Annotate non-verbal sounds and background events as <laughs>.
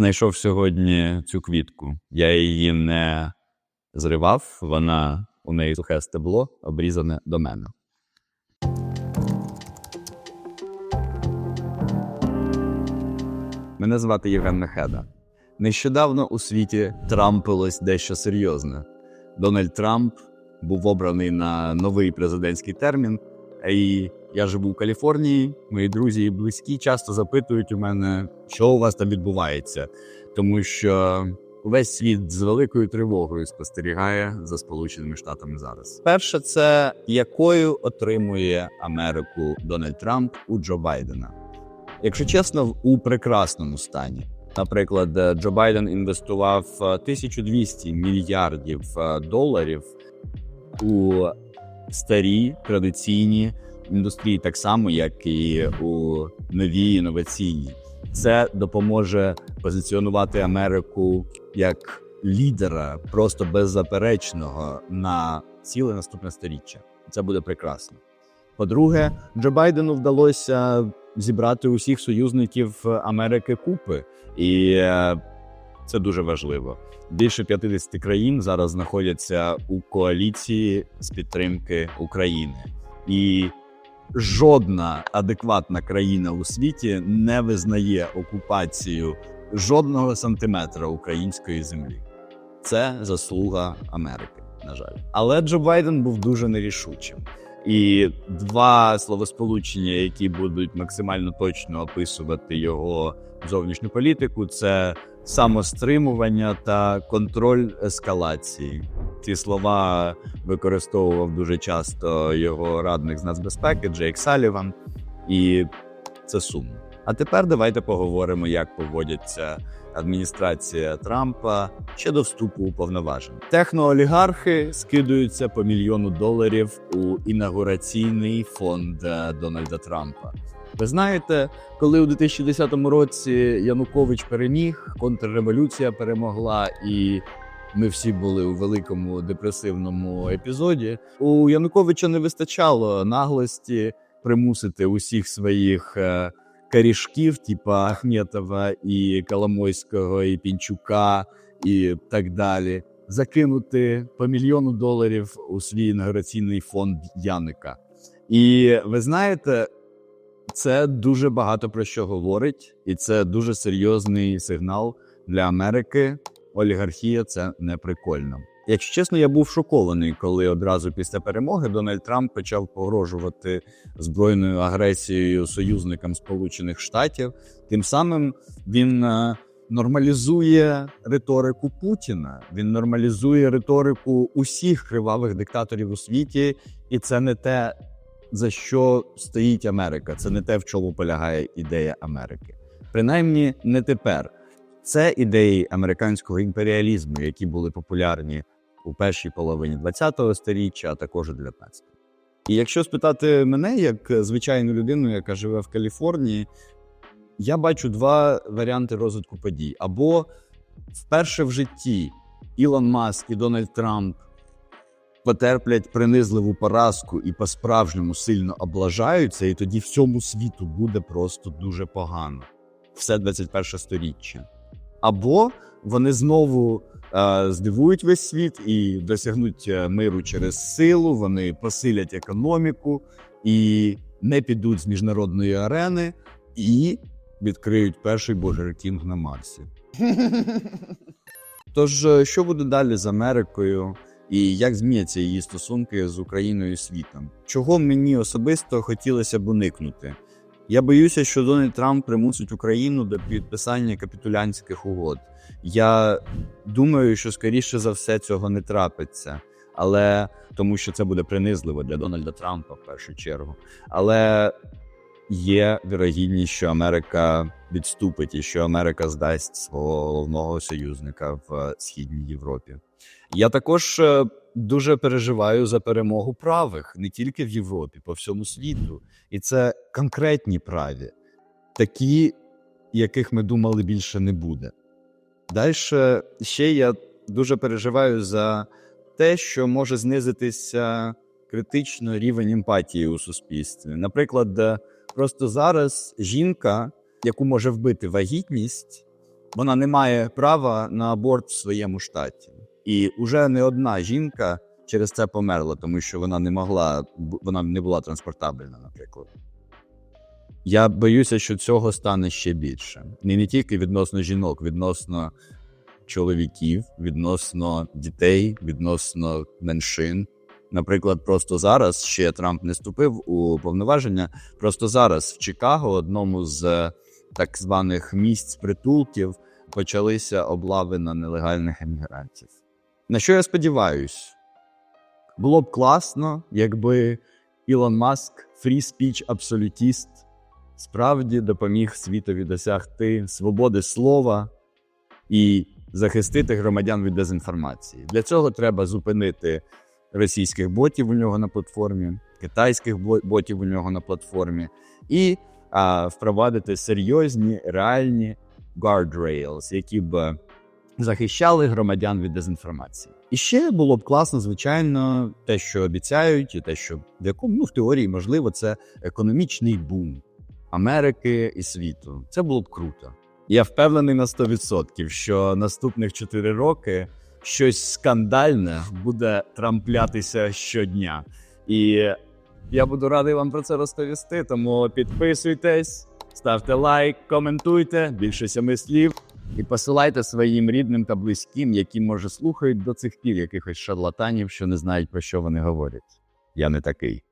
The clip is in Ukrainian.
знайшов сьогодні цю квітку. Я її не зривав, вона у неї сухе стебло, обрізане до мене. Мене звати Євген Нехеда. Нещодавно у світі трампилось дещо серйозне. Дональд Трамп був обраний на новий президентський термін. І я живу в Каліфорнії. Мої друзі і близькі часто запитують у мене, що у вас там відбувається, тому що увесь світ з великою тривогою спостерігає за Сполученими Штатами зараз. Перше, це якою отримує Америку Дональд Трамп у Джо Байдена. Якщо чесно, у прекрасному стані. Наприклад, е, Джо Байден інвестував е, 1200 мільярдів е, доларів у старі традиційні індустрії, так само як і у нові інноваційні. Це допоможе позиціонувати Америку як лідера, просто беззаперечного на ціле наступне сторіччя. Це буде прекрасно. По-друге, Джо Байдену вдалося зібрати усіх союзників Америки купи, і е, це дуже важливо. Більше 50 країн зараз знаходяться у коаліції з підтримки України, і жодна адекватна країна у світі не визнає окупацію жодного сантиметра української землі. Це заслуга Америки, на жаль. Але Джо Байден був дуже нерішучим. І два словосполучення, які будуть максимально точно описувати його зовнішню політику, це самостримування та контроль ескалації. Ці слова використовував дуже часто його радник з нацбезпеки Джейк Саліван, і це сумно. А тепер давайте поговоримо, як поводяться адміністрація Трампа ще до вступу у повноваження. Техноолігархи скидуються по мільйону доларів у інаугураційний фонд е, Дональда Трампа. Ви знаєте, коли у 2010 році Янукович переміг, контрреволюція перемогла, і ми всі були у великому депресивному епізоді. У Януковича не вистачало наглості примусити усіх своїх е, корішків, типа Ахметова і Коломойського, і Пінчука, і так далі, закинути по мільйону доларів у свій інаугураційний фонд Яника. І ви знаєте, це дуже багато про що говорить, і це дуже серйозний сигнал для Америки. Олігархія це не прикольно. Якщо чесно, я був шокований, коли одразу після перемоги Дональд Трамп почав погрожувати збройною агресією союзникам Сполучених Штатів. Тим самим він е, нормалізує риторику Путіна. Він нормалізує риторику усіх кривавих диктаторів у світі, і це не те, за що стоїть Америка. Це не те, в чому полягає ідея Америки. Принаймні, не тепер. Це ідеї американського імперіалізму, які були популярні у першій половині ХХ століття, а також у 19 І якщо спитати мене, як звичайну людину, яка живе в Каліфорнії, я бачу два варіанти розвитку подій. Або вперше в житті Ілон Маск і Дональд Трамп потерплять принизливу поразку і по-справжньому сильно облажаються, і тоді всьому світу буде просто дуже погано. Все 21 сторіччя. Або вони знову е, здивують весь світ і досягнуть е, миру через силу, вони посилять економіку і не підуть з міжнародної арени, і відкриють перший Божий Кінг на Марсі. <laughs> Тож, е, що буде далі з Америкою, і як зміняться її стосунки з Україною і світом? Чого мені особисто хотілося б уникнути? Я боюся, що Дональд Трамп примусить Україну до підписання капітулянських угод. Я думаю, що скоріше за все цього не трапиться, але тому що це буде принизливо для Дональда Трампа в першу чергу. Але є вірогідність, що Америка відступить і що Америка здасть свого головного союзника в східній Європі. Я також е, дуже переживаю за перемогу правих не тільки в Європі, по всьому світу. І це конкретні праві, такі, яких ми думали більше не буде. Далі ще я дуже переживаю за те, що може знизитися критично рівень емпатії у суспільстві. Наприклад, просто зараз жінка, яку може вбити вагітність, вона не має права на аборт в своєму штаті. І вже не одна жінка через це померла, тому що вона не могла, вона не була транспортабельна, наприклад. Я боюся, що цього стане ще більше. Не, не тільки відносно жінок, відносно чоловіків, відносно дітей, відносно меншин. Наприклад, просто зараз ще Трамп не вступив у повноваження. Просто зараз в Чикаго, одному з е, так званих місць притулків, почалися облави на нелегальних емігрантів. На що я сподіваюсь? Було б класно, якби Ілон Маск, фрі-спіч абсолютіст, справді допоміг світові досягти свободи слова і захистити громадян від дезінформації. Для цього треба зупинити російських ботів у нього на платформі, китайських бо- ботів у нього на платформі, і а, впровадити серйозні реальні guardrails, які б захищали громадян від дезінформації. І ще було б класно, звичайно, те, що обіцяють, і те, що в якому ну, в теорії можливо, це економічний бум Америки і світу. Це було б круто. Я впевнений на 100%, що наступних 4 роки щось скандальне буде трамплятися щодня. І я буду радий вам про це розповісти. Тому підписуйтесь, ставте лайк, коментуйте, більше сьоми слів. І посилайте своїм рідним та близьким, які, може, слухають до цих пір якихось шарлатанів, що не знають, про що вони говорять. Я не такий.